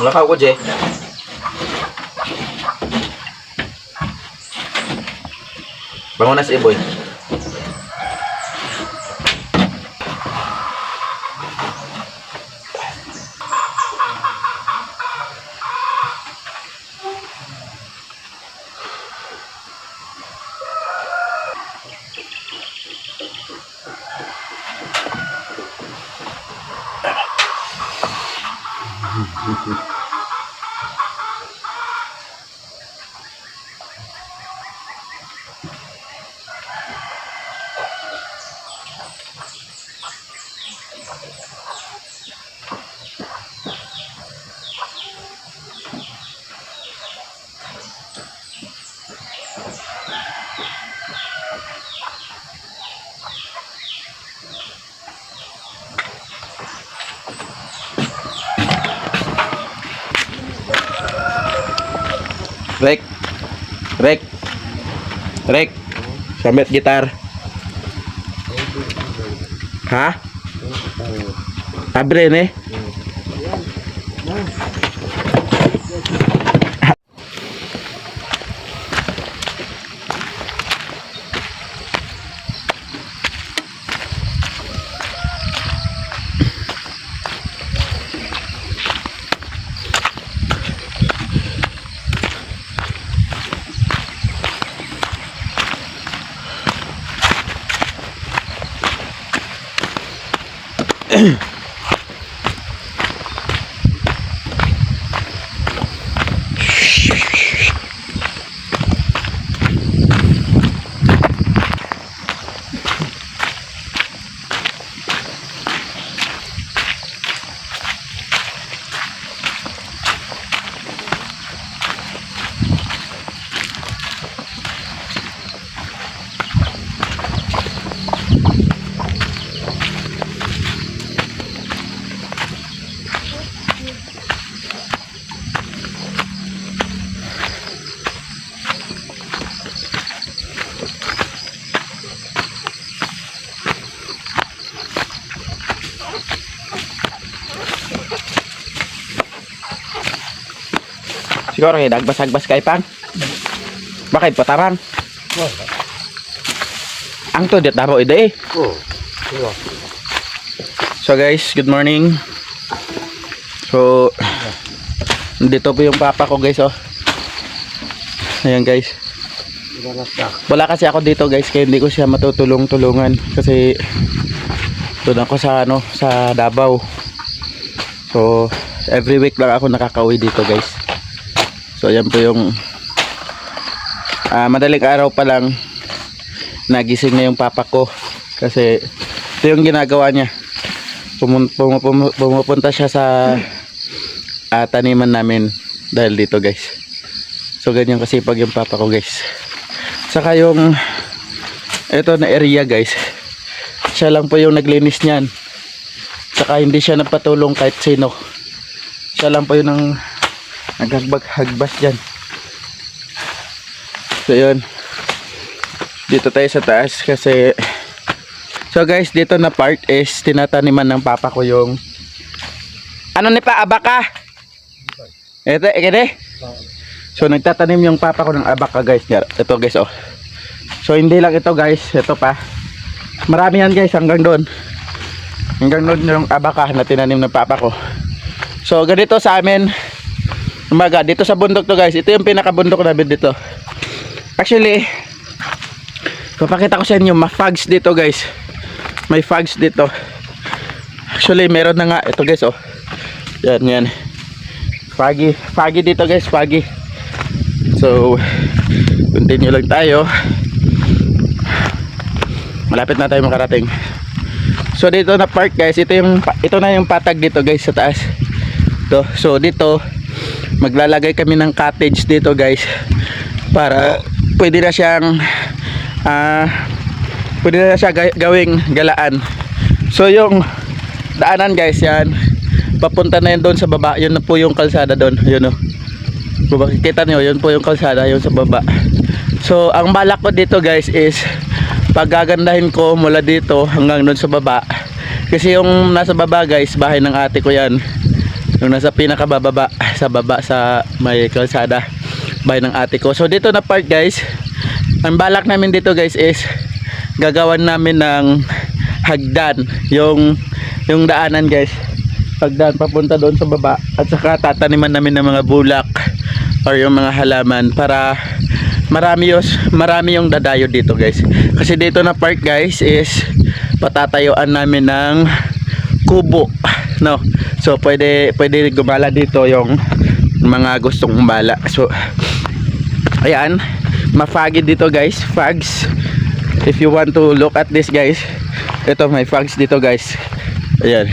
Malakaw ko, Je. Bangon na si Iboy. Rek. Rek. Rek. Samit gitar. Ha? Abre ne? Siguro kayo nagbas-agbas kay pang. Bakit patarang? Ang to dit daro ide eh. Oh. Diba? So guys, good morning. So dito po yung papa ko guys oh. Ayan guys. Wala kasi ako dito guys kaya hindi ko siya matutulong-tulungan kasi doon ako sa ano sa Davao. So every week lang ako nakakauwi dito guys. So ayan po yung ah, madaling araw pa lang nagising na yung papa ko kasi ito yung ginagawa niya. Pumun- pum- pum- pumupunta siya sa ah, taniman namin dahil dito guys. So ganyan kasi pag yung papa ko guys. Saka yung ito na area guys. Siya lang po yung naglinis niyan. Saka hindi siya nagpatulong kahit sino. Siya lang po yung nang naghagbag-hagbas dyan. So yun. Dito tayo sa taas kasi So guys, dito na part is tinataniman ng papa ko yung Ano ni pa abaka? Ito, ito. So nagtatanim yung papa ko ng abaka guys. Ito guys oh. So hindi lang ito guys, ito pa. Marami yan guys hanggang doon. Hanggang doon yung abaka na tinanim ng papa ko. So ganito sa amin. Umaga, dito sa bundok to guys. Ito yung pinakabundok namin dito. Actually, papakita ko sa inyo, ma-fogs dito guys. May fogs dito. Actually, meron na nga. Ito guys, oh. Yan, yan. Foggy. Foggy dito guys, foggy. So, continue lang tayo. Malapit na tayo makarating. So, dito na park guys. Ito, yung, ito na yung patag dito guys sa taas. Ito. So, dito, maglalagay kami ng cottage dito guys. Para pwede na siyang ah pwede na siya ga- gawing galaan. So, yung daanan guys yan. Papunta na yun doon sa baba. Yun na po yung kalsada doon. Yun o baba, kita nyo yun po yung kalsada yun sa baba. So ang balak ko dito guys is paggagandahin ko mula dito hanggang doon sa baba. Kasi yung nasa baba guys bahay ng ate ko yan Yung nasa pinakabababa sa baba sa may kalsada bahay ng ate ko. So dito na part guys. Ang balak namin dito guys is gagawan namin ng hagdan. Yung yung daanan guys. Hagdan papunta doon sa baba. At saka tataniman namin ng mga bulak or yung mga halaman para marami yung, marami yung dadayo dito guys. Kasi dito na park guys is patatayuan namin ng kubo no? So pwede pwede gumala dito yung mga gustong umbala so ayan. Mafagid dito guys. Fags. If you want to look at this guys ito may fags dito guys. Ayan.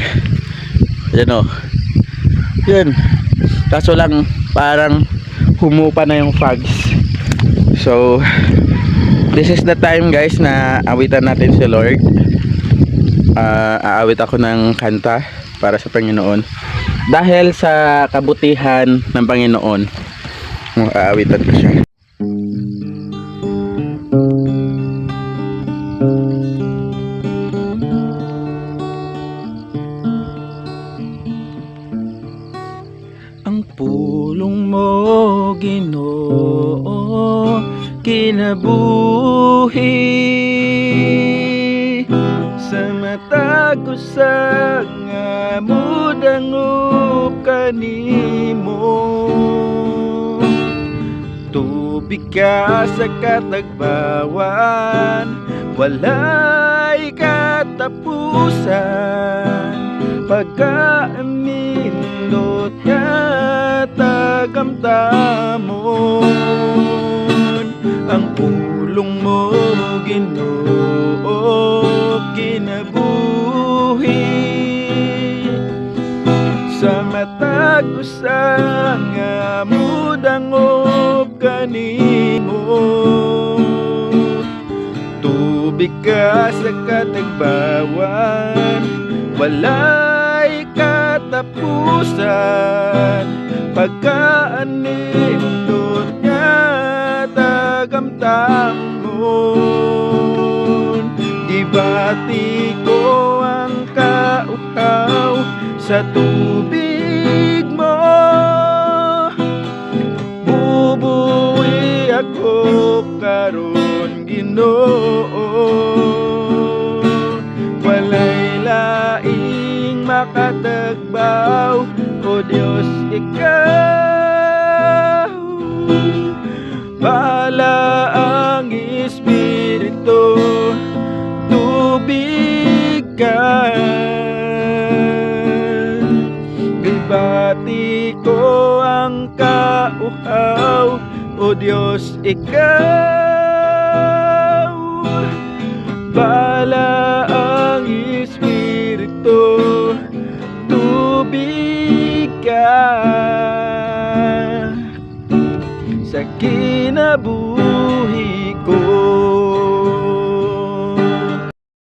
Ayan o yan kaso lang parang humupa na yung fags. So this is the time guys na awitan natin si Lord. Ah, aawit ako ng kanta para sa Panginoon. Dahil sa kabutihan ng Panginoon aawitan ko siya Ang pulong mo, Ginoo, kinabuhi. Sa mata ko sa mudangup kanimo tubig ka sa katagbawan walay katapusan. Pagkaanindot ka tagamtamon. Ang pulong mo ginoo mata ko sa nga mudangob kanimo. Tubig ka sa katagbawan walay katapusan. Pagkaanindot nga tagamtamon Gibati ko ang kauhaw sa tubig karon Ginoo. Walay laing makatagbaw O Diyos ikaw. Bala ang Espiritu Tubig ka. Bibati ko ang kauhaw O Diyos ikaw Bala ang Espiritu Tubig ka. Sa kinabuhi